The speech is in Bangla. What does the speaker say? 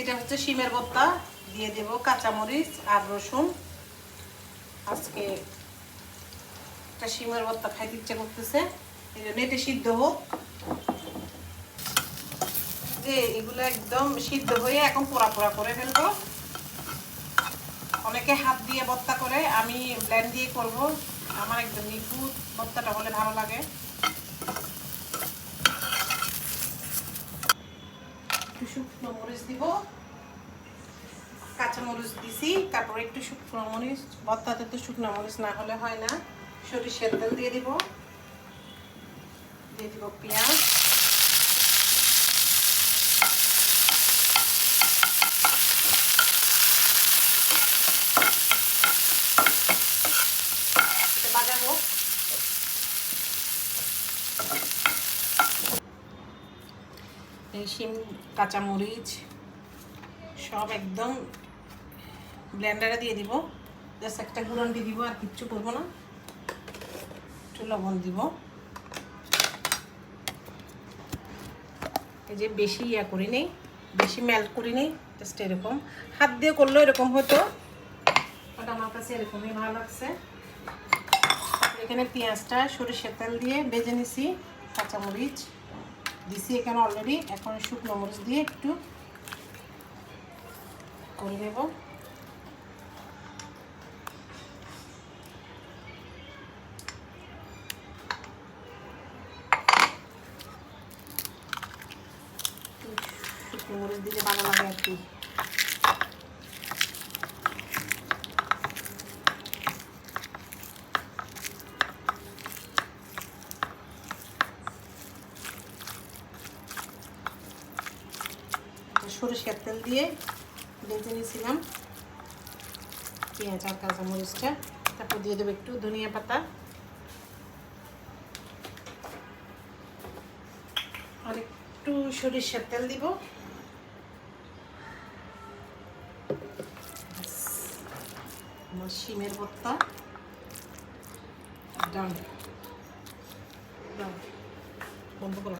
এটা হচ্ছে শিমের ভর্তা। দিয়ে দেব কাঁচামরিচ আর রসুন। আজকে একটা শিমের ভর্তা খাইতে ইচ্ছে করতেছে, এই জন্য এটা সিদ্ধ হোক। যে এগুলো একদম সিদ্ধ হয়ে এখন পোড়া পোড়া করে ফেলব। অনেকে হাত দিয়ে ভর্তা করে, আমি ব্লেন্ড দিয়ে করব। আমার একদম নিখুঁত ভর্তাটা হলে ভালো লাগে। একটু শুকনো মরিচ দিব। কাঁচা মরিচ দিছি, তারপরে একটু শুকনো মরিচ। ভর্তাতে তো শুকনো মরিচ না হলে হয় না। সরিষার তেল দিয়ে দিব। দিয়ে দিব পেঁয়াজ এটা ভাজা হোক এই শিম, কাঁচামরিচ, সব একদম ব্লেন্ডারে দিয়ে দিব। জাস্ট একটা গুঁড়ন দিয়ে দিব, আর কিচ্ছু করব না। একটু লবণ দিব। এই যে বেশি ইয়া করি নেই, বেশি মেল্ট করি নেই জাস্ট এরকম। হাত দিয়ে করলেও এরকম হতো বাট আমার কাছে এরকমই ভালো লাগছে। এখানে পেঁয়াজটা, সরিষার তেল দিয়ে বেজে নিছি, কাঁচামরিচ। দিছি এখানে অলরেডি এখন শুকনো মরিচ দিয়ে একটু করে নেব। শুকনো মরিচ দিলে ভালো লাগে আর কি। সরিষার তেল দিয়ে ভেজে নিয়েছিলাম। পেঁয়াজ আর কাঁচা মরিচটা তারপর দিয়ে দেবো একটু ধনিয়া পাতা। আর একটু সরিষার তেল দিব। আমার শিমের ডান ডান বন্ধ করো।